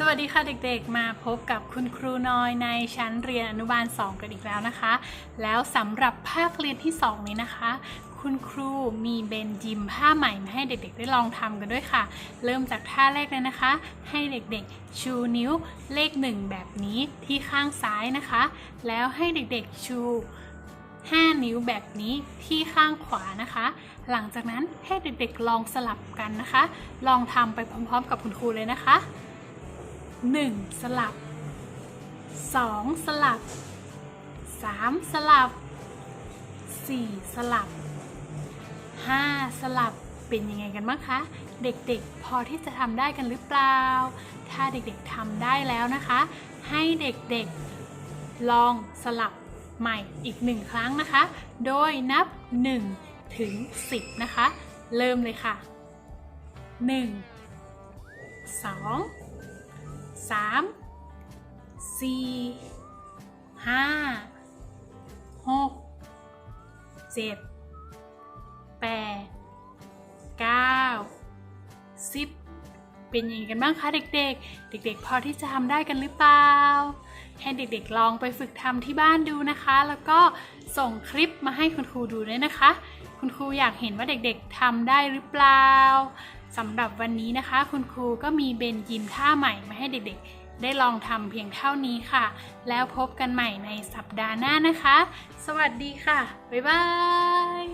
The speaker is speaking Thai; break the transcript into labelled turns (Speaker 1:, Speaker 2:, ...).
Speaker 1: สวัสดีค่ะเด็กๆ มาพบกับคุณครูน้อยในชั้นเรียนอนุบาล 2 กันอีกแล้วนะคะ แล้วสำหรับภาคเรียนที่ 2 นี้นะคะ คุณครูมีเบนยิมผ้าใหม่มาให้เด็กๆ ได้ลองทำกันด้วยค่ะ เริ่มจากท่าแรกเลยนะคะ ให้เด็กๆ ชูนิ้วเลข 1 แบบนี้ที่ข้างซ้ายนะคะ แล้วให้เด็กๆ ชู 5 นิ้วแบบนี้ที่ข้างขวานะคะ หลังจากนั้นให้เด็กๆ ลองสลับกันนะคะ ลองทำไปพร้อมๆ กับคุณครูเลยนะคะ 1 สลับ 2 สลับ 3 สลับ 4 สลับ 5 สลับเป็นยังไงกันบ้างคะ เด็กๆพอที่จะทำได้กันหรือเปล่า ถ้าเด็กๆทำได้แล้วนะคะ ให้เด็กๆลองสลับใหม่อีกหนึ่งครั้งนะคะ โดยนับ 1 ถึง 10 นะคะ เริ่มเลยค่ะ 1 2 สามสี่ห้าหกเจ็ดแปดเก้าสิบเป็นยังไงกันบ้างคะเด็กๆ เด็กๆ พอที่จะทำได้กันหรือเปล่า ให้เด็กๆลองไปฝึกทำที่บ้านดูนะคะ แล้วก็ส่งคลิปมาให้คุณครูดูด้วยนะคะ คุณครูอยากเห็นว่าเด็กๆทำได้หรือเปล่า สำหรับวันนี้นะคะ คุณครูก็มีเบนยิมท่าใหม่มาให้เด็กๆ ได้ลองทำเพียงเท่านี้ค่ะ แล้วพบกันใหม่ในสัปดาห์หน้านะคะ สวัสดีค่ะ บ๊ายบาย